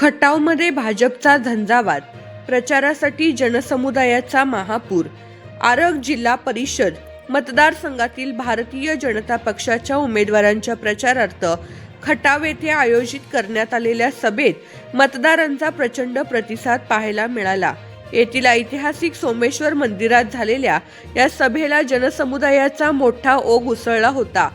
खटावमध्ये भाजपचा झंझावात. प्रचारासाठी जनसमुदायाचा महापूर. आरग जिल्हा परिषद मतदारसंघातील भारतीय जनता पक्षाच्या उमेदवारांच्या प्रचारार्थ खटाव येथे आयोजित करण्यात आलेल्या सभेत मतदारांचा प्रचंड प्रतिसाद पाहायला मिळाला. येथील ऐतिहासिक सोमेश्वर मंदिरात झालेल्या या सभेला जनसमुदायाचा मोठा ओघ उसळला होता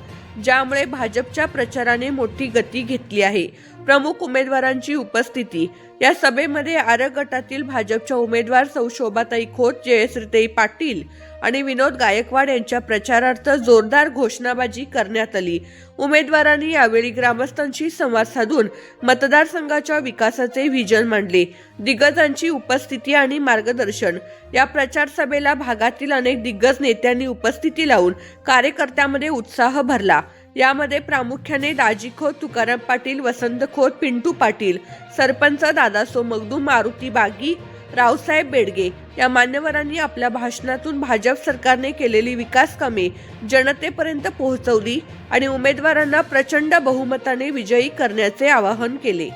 ज्यामुळे भाजपच्या प्रचाराने मोठी गती घेतली आहे. प्रमुख उमेदवारांची उपस्थिती. या सभेमध्ये आरग गटातील भाजपच्या उमेदवार सौ शोभाताई खोत जयश्रीताई पाटील आणि विनोद गायकवाड यांच्या प्रचारार्थ जोरदार घोषणाबाजी करण्यात आली. उमेदवारांनी यावेळी ग्रामस्थांशी संवाद साधून मतदारसंघाच्या विकासाचे व्हिजन मांडले. दिग्गजांची उपस्थिती आणि मार्गदर्शन. या प्रचार सभेला भागातील अनेक दिग्गज नेत्यांनी उपस्थिती लावून कार्यकर्त्यामध्ये उत्साह भरला. यामध्ये प्रामुख्याने दाजीखोत तुकाराम पाटील वसंत खोत पिंटू पाटील सरपंच दादा सोमगदू मारुती बागी रावसाहेब बेडगे या मान्यवरांनी आपल्या भाषणातून भाजप सरकारने केलेली विकास कामे जनतेपर्यंत पोहोचवली आणि उमेदवारांना प्रचंड बहुमताने विजयी करण्याचे आवाहन केले.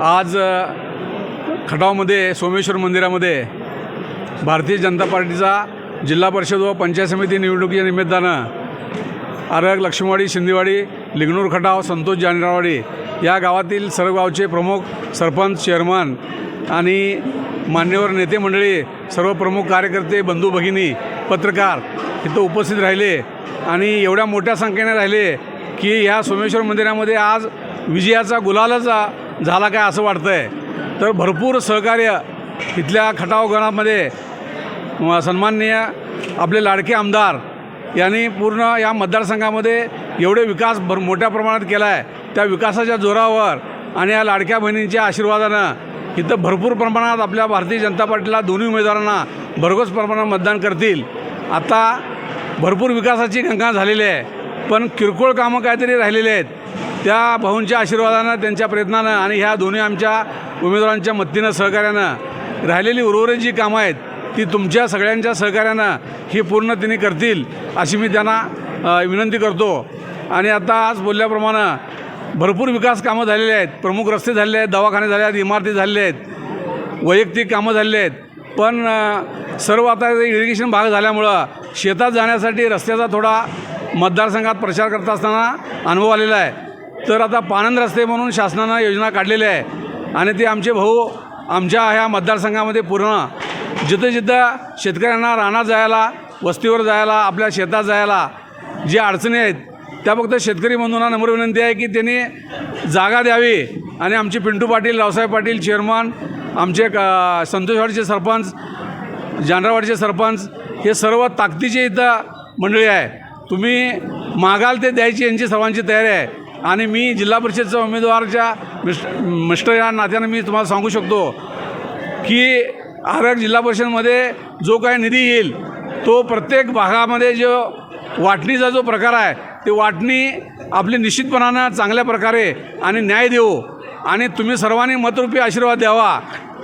आज खटावमध्ये सोमेश्वर मंदिरामध्ये भारतीय जनता पार्टीचा जिल्हा परिषद व पंचायत समिती निवडणुकीच्या निमित्तानं आरग लक्ष्मीवाडी शिंदेवाडी लिंगणूर खटाव संतोष जानरावाडी या गावातील सर्व गावचे प्रमुख सरपंच चेअरमन आणि मान्यवर नेते मंडळी सर्व प्रमुख कार्यकर्ते बंधू भगिनी पत्रकार इथं उपस्थित राहिले आणि एवढ्या मोठ्या संख्येने राहिले की ह्या सोमेश्वर मंदिरामध्ये आज विजयाचा गुलालच झाला काय असं वाटतं आहे तर भरपूर सहकार्य इथल्या खटाव गणामध्ये सन्माननीय आपले लाडके आमदार यांनी पूर्ण या मतदारसंघामध्ये एवढे विकास भर मोठ्या प्रमाणात केला आहे त्या विकासाच्या जोरावर आणि या लाडक्या बहिणींच्या आशीर्वादानं इथं भरपूर प्रमाणात आपल्या भारतीय जनता पार्टीला दोन्ही उमेदवारांना भरघोस प्रमाणात मतदान करतील. आता भरपूर विकासाची गंगा झालेली आहे पण किरकोळ कामं काहीतरी राहिलेली आहेत. त्या भाऊंच्या आशीर्वादानं त्यांच्या प्रयत्नानं आणि ह्या दोन्ही आमच्या उमेदवारांच्या मदतीनं सहकार्यानं राहिलेली उर्वरित जी कामं आहेत ती तुमच्या सगळ्यांच्या सहकार्यानं ही पूर्ण तिने करतील अशी मी त्यांना विनंती करतो. आणि आता आज बोलल्याप्रमाणे भरपूर विकास कामं झालेली आहेत. प्रमुख रस्ते झालेले आहेत दवाखाने झाले आहेत इमारती झालेल्या आहेत वैयक्तिक कामं झालेली आहेत. पण सर्व आता इरिगेशन भाग झाल्यामुळं शेतात जाण्यासाठी रस्त्याचा थोडा मतदारसंघात प्रचार करत असताना अनुभव आलेला आहे. तर आता पानंद रस्ते म्हणून शासनानं योजना काढलेली आहे. आणि ते आमचे भाऊ आमच्या ह्या मतदारसंघामध्ये पूर्ण जिथं जिथं शेतकऱ्यांना रानात जायला वस्तीवर जायला आपल्या शेतात जायला जे अडचणी आहेत त्या फक्त शेतकरी बंधूंना नम्र विनंती आहे की त्यांनी जागा द्यावी. आणि आमचे पिंटू पाटील रावसाहेब पाटील चेअरमन आमचे क संतोषवाडीचे सरपंच जानरावाडीचे सरपंच हे सर्व ताकदीचे इथं मंडळी आहे. तुम्ही मागाल ते द्यायची यांची सर्वांची तयारी आहे. आणि मी जिल्हा परिषदचा उमेदवारच्या मिस्ट मिस्टर या नात्यानं मी तुम्हाला सांगू शकतो की आरग जिल्हा परिषदमध्ये जो काही निधी येईल तो प्रत्येक भागामध्ये जो वाटणीचा जो प्रकार आहे ते वाटणी आपली निश्चितपणानं चांगल्या प्रकारे आणि न्याय देऊ आणि तुम्ही सर्वांनी मतरूपी आशीर्वाद द्यावा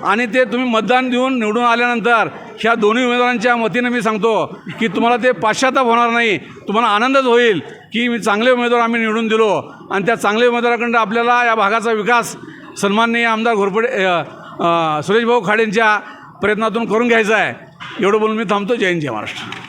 आणि ते तुम्ही मतदान देऊन निवडून आल्यानंतर ह्या दोन्ही उमेदवारांच्या वतीनं मी सांगतो की तुम्हाला ते पाश्चाताप होणार नाही. तुम्हाला आनंदच होईल की मी चांगले उमेदवार आम्ही निवडून दिलो आणि त्या चांगल्या उमेदवाराकडं आपल्याला या भागाचा विकास सन्माननीय आमदार घोरपडे सुरेशभाऊ खाडेंच्या प्रयत्नातून करून घ्यायचा आहे. एवढं बोलून मी थांबतो. जय हिंद जय महाराष्ट्र.